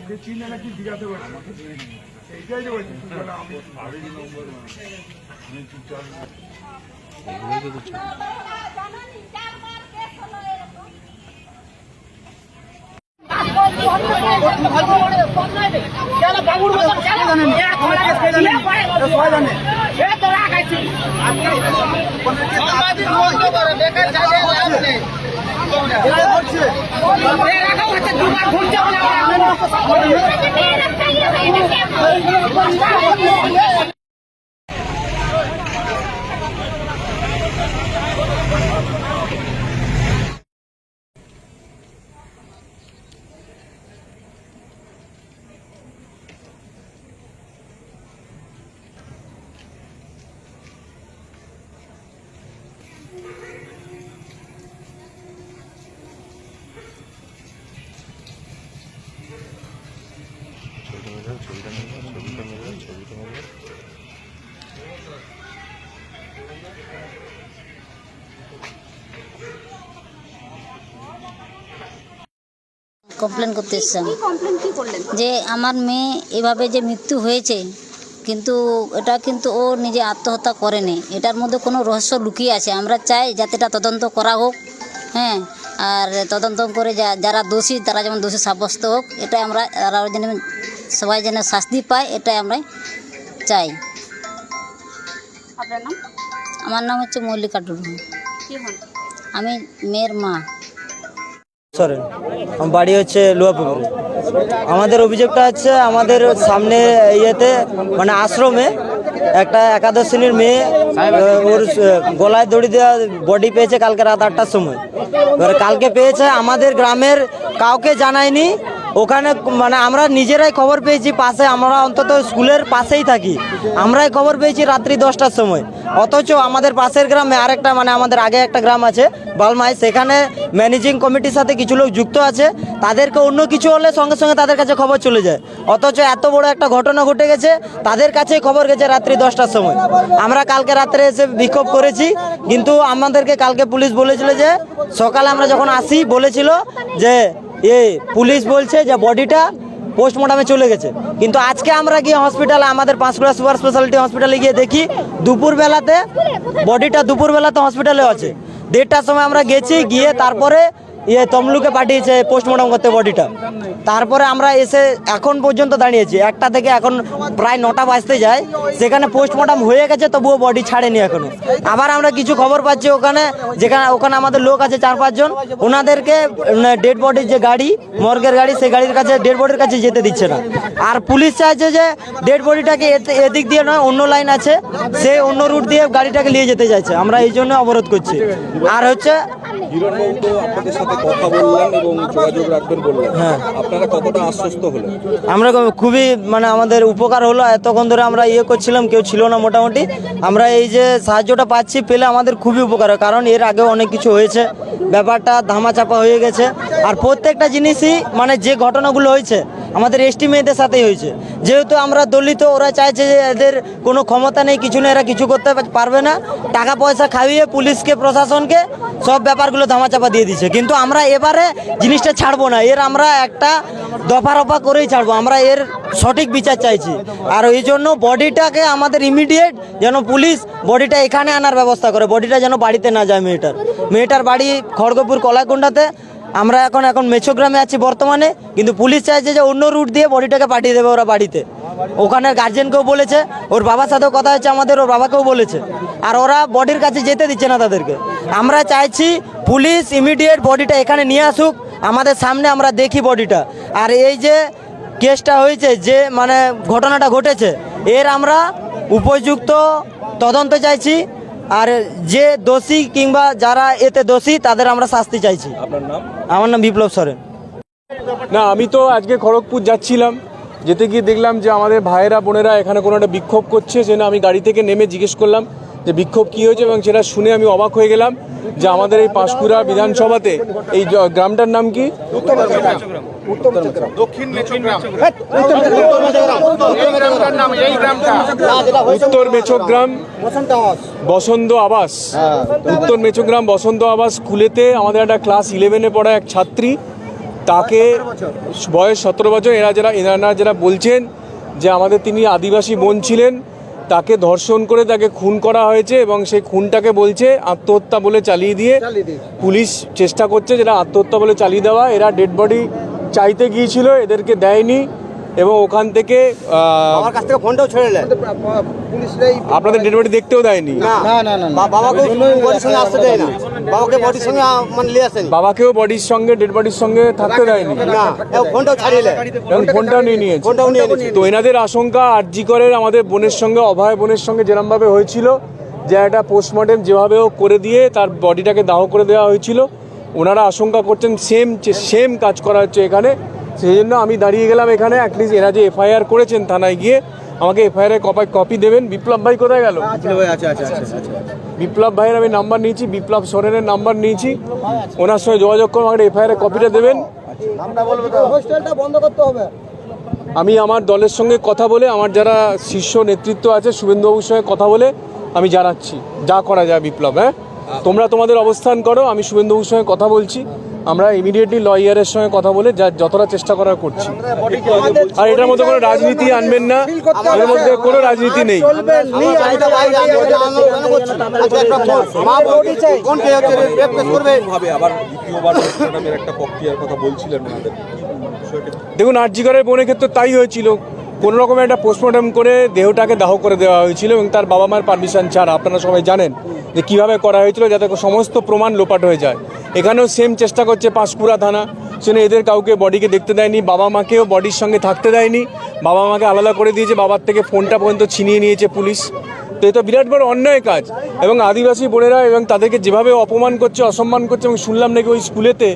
ওকে চিনে নাকি জিজ্ঞাসা করছে এইটাই যে বলছি তুই বলে কমপ্লেন করতে এসেছি আমি। কমপ্লেন কি করলেন? যে আমার মেয়ে এভাবে যে মৃত্যু হয়েছে কিন্তু এটা কিন্তু ও নিজে আত্মহত্যা করেনি। এটার মধ্যে কোনো রহস্য লুকিয়ে আছে। আমরা চাই যাতে এটা তদন্ত করা হোক হ্যাঁ? আর তদন্ত করে যা যারা দোষী তারা যেমন দোষী সাব্যস্ত হোক এটাই আমরা তারা যেন সবাই যেন শাস্তি পায় এটাই আমরা চাই। আপনার নাম? আমার নাম হচ্ছে মল্লিকা টুডু। আমি মেয়ের মা। সরেন আমার বাড়ি হচ্ছে লুয়াপুকুর। আমাদের অভিযোগটা হচ্ছে আমাদের সামনে ইয়েতে মানে আশ্রমে একটা একাদশ শ্রেণির মেয়ে ওর গলায় দড়ি দেওয়া বডি পেয়েছে কালকে রাত আটটার সময়। এবার কালকে পেয়েছে আমাদের গ্রামের কাউকে জানায়নি ওখানে মানে আমরা নিজেরাই খবর পেয়েছি পাশে, আমরা অন্তত স্কুলের পাশেই থাকি। আমরাই খবর পেয়েছি রাত্রি দশটার সময়। অথচ আমাদের পাশের গ্রামে আরেকটা মানে আমাদের আগে একটা গ্রাম আছে, বালমাই। সেখানে ম্যানেজিং কমিটির সাথে কিছু লোক যুক্ত আছে। তাদেরকে অন্য কিছু হলে সঙ্গে সঙ্গে তাদের কাছে খবর চলে যায়। অথচ এত বড় একটা ঘটনা ঘটে গেছে, তাদের কাছেই খবর গেছে রাত্রি দশটার সময়। আমরা কালকে রাত্রে এসে বিক্ষোভ করেছি, কিন্তু আমাদেরকে কালকে পুলিশ বলেছিল যে, সকালে আমরা যখন আসি, বলেছিল যে এ, পুলিশ বলছে যে বডিটা পোস্টমর্টামে চলে গেছে। কিন্তু আজকে আমরা গিয়ে হসপিটালে আমাদের পাঁচকুড়া সুপার স্পেশালিটি হসপিটালে গিয়ে দেখি, দুপুরবেলাতে, বডিটা দুপুরবেলাতে হসপিটালে আছে। দেড়টার সময় আমরা গেছি, গিয়ে তারপরে ইয়ে তমলুকে পাঠিয়েছে পোস্টমর্টম করতে বডিটা। তারপরে আমরা এসে এখন পর্যন্ত দাঁড়িয়েছি। একটা থেকে এখন প্রায় নটা বাজতে যায়। সেখানে পোস্টমর্টম হয়ে গেছে, তবুও বডি ছাড়েনি এখনও। আবার আমরা কিছু খবর পাচ্ছি ওখানে, যেখানে ওখানে আমাদের লোক আছে চার পাঁচজন। ওনাদেরকে ডেড বডির যে গাড়ি, মর্গের গাড়ি সেই গাড়ির কাছে ডেড বডির কাছে যেতে দিচ্ছে না। আর পুলিশ চাইছে যে ডেড বডিটাকে এদিক দিয়ে নয়, অন্য লাইন আছে। সে অন্য রুট দিয়ে গাড়িটাকে নিয়ে যেতে চাইছে। আমরা এই জন্য অবরোধ করছি। আর হচ্ছে হিরণবাবু তো আপনাদের সাথে কথা বললেন এবং যোগাযোগ রাখবেন বললেন। হ্যাঁ। আপনারা কতটা আশ্বস্ত হলেন? আমরা খুবই মানে আমাদের উপকার হলো। এতক্ষণ ধরে আমরা ইয়ে করছিলাম কেউ ছিল না মোটামুটি। আমরা এই যে সাহায্যটা পাচ্ছি পেলে আমাদের খুবই উপকার হয় কারণ এর আগেও অনেক কিছু হয়েছে। ব্যাপারটা ধামাচাপা হয়ে গেছে। আর প্রত্যেকটা জিনিসই মানে যে ঘটনাগুলো হয়েছে আমাদের এসটি মেয়েদের সাথেই হয়েছে। যেহেতু আমরা দলিত, ওরা চাইছে যে এদের কোনো ক্ষমতা নেই, কিছু নেই, এরা কিছু করতে পারবে না। টাকা পয়সা খাইয়ে পুলিশকে, প্রশাসনকে সব ব্যাপারগুলো ধামাচাপা দিয়ে দিচ্ছে কিন্তু আমরা এবারে জিনিসটা ছাড়বো না। এর আমরা একটা দফা রফা করেই ছাড়বো। আমরা এর সঠিক বিচার চাইছি। আর এই জন্য বডিটাকে আমাদের ইমিডিয়েট যেন পুলিশ বডিটা এখানে আনার ব্যবস্থা করে। বডিটা যেন বাড়িতে না যায় মেয়েটার। মেয়েটার বাড়ি খড়গপুর কলাকুণ্ডাতে। আমরা এখন এখন মেছোগ্রামে আছি বর্তমানে, কিন্তু পুলিশ চাইছে যে অন্য রুট দিয়ে বডিটাকে পাঠিয়ে দেবে ওরা বাড়িতে। ওখানের গার্জেনকেও বলেছে, ওর বাবার সাথেও কথা হচ্ছে আমাদের, ওর বাবাকেও বলেছে। আর ওরা বডির কাছে যেতে দিচ্ছে না তাদেরকে। আমরা চাইছি পুলিশ ইমিডিয়েট বডিটা এখানে নিয়ে আসুক, আমাদের সামনে আমরা দেখি বডিটা। আর এই যে কেসটা হয়েছে, যে মানে ঘটনাটা ঘটেছে, এর আমরা উপযুক্ত তদন্ত চাইছি। আর যে দোষী কিংবা যারা এতে দোষী, তাদের আমরা শাস্তি চাইছি। আপনার নাম? আমার নাম বিপ্লব সরেন। না, আমি তো আজকে খড়গপুর যাচ্ছিলাম। যেতে গিয়ে দেখলাম যে আমাদের ভাইয়েরা, বোনেরা এখানে কোনো একটা বিক্ষোভ করছে সেটা আমি গাড়ি থেকে নেমে জিজ্ঞেস করলাম যে বিক্ষোভ কী হয়েছে এবং সেটা শুনে আমি অবাক হয়ে গেলাম যে আমাদের এই পাঁশকুড়া বিধানসভাতে এই গ্রামটার নাম কি? উত্তর মেচগ্রাম বসন্ত আবাস। উত্তর মেচগ্রাম বসন্ত আবাস স্কুলেতে আমাদের একটা ক্লাস ইলেভেনে পড়া এক ছাত্রী। তাকে বয়স সতেরো বছর এরা যারা এনারা যারা বলছেন যে আমাদের তিনি আদিবাসী বোন ছিলেন তাকে ধর্ষণ করে তাকে খুন করা হয়েছে এবং সেই খুনটাকে বলছে আত্মহত্যা বলে চালিয়ে দিয়ে পুলিশ চেষ্টা করছে যেটা আত্মহত্যা বলে চালিয়ে দেওয়া। এরা ডেড বডি চাইতে গিয়েছিল এদেরকে দেয়নি এবং ওখান থেকে আমার কাছ থেকে ফোনটাও ছেড়ে নেয় আপনাদের ডেড বডি দেখতেও দেয়নি। বাবাকে বডির সঙ্গে আসতে দেয় না বাবাকে বডির সঙ্গে মানে নিয়ে আসেনি। বাবাকেও বডির সঙ্গে ডেড বডির সঙ্গে থাকতে দেয়নি। না ফোনটাও ছাড়িয়ে নেয় এবং ফোনটাও নিয়ে নিয়েছে। ফোনটাও নিয়ে নিয়েছে। তো এনাদের আশঙ্কা আরজি করের আমাদের বোনের সঙ্গে অভয় বোনের সঙ্গে যেরমভাবে হয়েছিল যে একটা পোস্টমর্টেম যেভাবে হোক করে দিয়ে তার বডিটাকে দাহ করে দেওয়া হয়েছিল। ওনারা আশঙ্কা করছেন সেম যে সেম কাজ করা হচ্ছে এখানে। সেই জন্য আমি দাঁড়িয়ে গেলাম এখানে অ্যাটলিস্ট এরা যে এফআইআর করেছেন থানায় গিয়ে আমাকে এফআইআর এর কপি কপি দেবেন। বিপ্লব ভাই কোথায় গেল? আচ্ছা আচ্ছা আচ্ছা বিপ্লব ভাইয়ের আমি নাম্বার নিয়েছি বিপ্লব সোরেনের নাম্বার নিয়েছি। ওনার সঙ্গে যোগাযোগ করে আমাকে এফআইআর এর কপিটা দেবেন। আমি আমার দলের সঙ্গে কথা বলে আমার যারা শীর্ষ নেতৃত্ব আছে শুভেন্দুবাবুর সঙ্গে কথা বলে আমি জানাচ্ছি। যা করা যায় বিপ্লব হ্যাঁ? তোমরা তোমাদের অবস্থান করো, আমি শুভেন্দুবাবুর সঙ্গে কথা বলছি। আমরা ইমিডিয়েটলি লয়ারের সঙ্গে কথা বলে যা যতটা চেষ্টা করার করছি। আর এটার মধ্যে কোনো রাজনীতি আনবেন না, এর মধ্যে কোনো রাজনীতি নেই। দেখুন আরজিগরের বোনের ক্ষেত্রে তাই হয়েছিল। কোনো রকমের একটা পোস্টমর্টম করে দেহটাকে দাহ করে দেওয়া হয়েছিল এবং তার বাবা মার পারমিশন ছাড়া, আপনারা সবাই জানেন। যে কীভাবে করা হয়েছিল যাতে সমস্ত প্রমাণ লোপাট হয়ে যায়। এখানেও সেম চেষ্টা করছে পাঁশকুড়া থানা। সেখানে এদের কাউকে বডিকে দেখতে দেয়নি, বাবা মাকেও বডির সঙ্গে থাকতে দেয়নি। বাবা মাকে আলাদা করে দিয়েছে, বাবার থেকে ফোনটা পর্যন্ত ছিনিয়ে নিয়েছে পুলিশ। তো এটা বিরাট বড় অন্যায় কাজ। এবং আদিবাসী বোনেরা এবং তাদেরকে যেভাবে অপমান করছে, অসম্মান করছে এবং শুনলাম নাকি ওই স্কুলেতে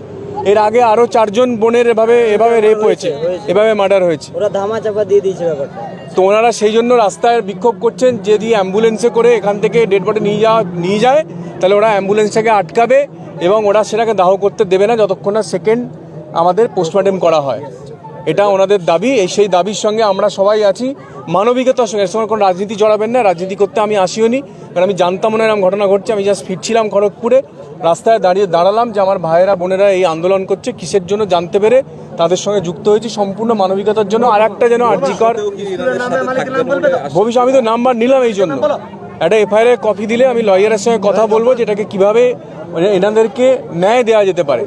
এর আগে আরও চারজন বোনের এভাবে এভাবে রেপ হয়েছে এভাবে মার্ডার হয়েছে। ওরা ধামা চাপা দিয়ে দিয়েছে ব্যাপারটা। তো ওনারা সেই জন্য রাস্তায় বিক্ষোভ করছেন যদি অ্যাম্বুলেন্সে করে এখান থেকে ডেড বডি নিয়ে যাওয়া নিয়ে যায় তাহলে ওরা অ্যাম্বুলেন্সটাকে আটকাবে এবং ওরা সেটাকে দাহ করতে দেবে না যতক্ষণ না সেকেন্ড আমাদের পোস্টমর্টেম করা হয়। এটা ওনাদের দাবি, এই সেই দাবির সঙ্গে আমরা সবাই আছি। মানবিকতার সঙ্গে সঙ্গে কোনো রাজনীতি জড়াবেন না, রাজনীতি করতে আমি আসিও নি। কারণ আমি জানতাম না এরকম ঘটনা ঘটছে, আমি জাস্ট ফিরছিলাম খড়গপুরে। রাস্তায় দাঁড়িয়ে দাঁড়ালাম যে আমার ভাইয়েরা, বোনেরা এই আন্দোলন করছে, কিসের জন্য জানতে পেরে তাদের সঙ্গে যুক্ত হয়েছি, সম্পূর্ণ মানবিকতার জন্য। আর একটা যেন আর্জিকর ভবিষ্যৎ আমি তো নাম্বার নিলাম এই জন্য। একটা এফআইআর কপি দিলে আমি লয়ারের সঙ্গে কথা বলব যে এটাকে কীভাবে এনাদেরকে ন্যায় দেওয়া যেতে পারে।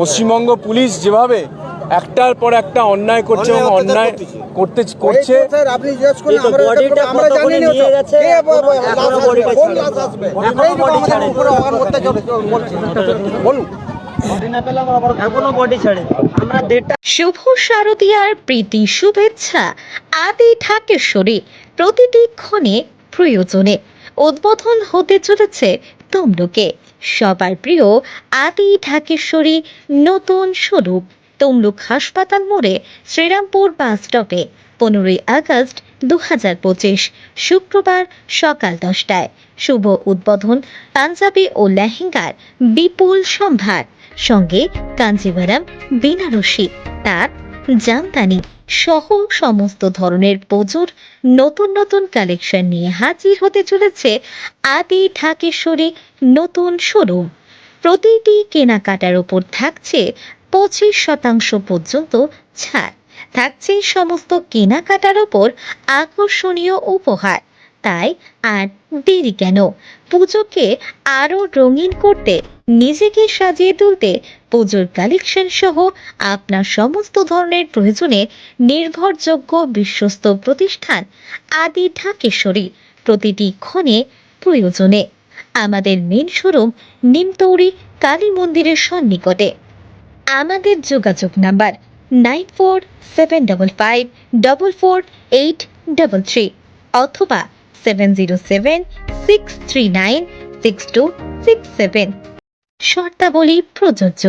পশ্চিমবঙ্গ পুলিশ যেভাবে একটার পর একটা অন্যায় করছে এবং অন্যায় করতে করছে। শুভ শারদীয়ার প্রীতি শুভেচ্ছা আদি ঢাকেশ্বরী প্রতিটি ক্ষণে প্রয়োজনে উদ্বোধন হতে চলেছে তমলুকে। সবার প্রিয় আদি ঢাকেশ্বরী নতুন স্বরূপ। তমলুক হাসপাতাল মোড়ে শ্রীরামপুর বাস স্টপে, পনেরোই আগস্ট দু শুক্রবার সকাল দশটায়। শুভ উদ্বোধন, পাঞ্জাবি ও লেহেঙ্গার বিপুল সম্ভার। সঙ্গে কাঞ্জিভারাম বেনারসি তার জামদানি সহ সমস্ত ধরনের পুজোর নতুন নতুন কালেকশন নিয়ে হাজির হতে চলেছে আদি ঢাকেশ্বরী নতুন শোরুম। প্রতিটি কেনাকাটার ওপর থাকছে পঁচিশ শতাংশ পর্যন্ত ছাড়। থাকছে সমস্ত কেনাকাটার ওপর আকর্ষণীয় উপহার। তাই আর দেরি কেন? পুজোকে আরও রঙিন করতে, নিজেকে সাজিয়ে তুলতে পুজোর কালেকশন সহ আপনার সমস্ত ধরনের প্রয়োজনে নির্ভরযোগ্য বিশ্বস্ত প্রতিষ্ঠান আদি ঢাকেশ্বরী প্রতিটি ক্ষণে প্রয়োজনে। আমাদের মেন শোরুম নিমতৌরি কালী মন্দিরের সন্নিকটে। আমাদের যোগাযোগ number nine four seven double five double four eight double three অথবা seven zero seven six three nine six two six seven. শর্তাবলী প্রযোজ্য।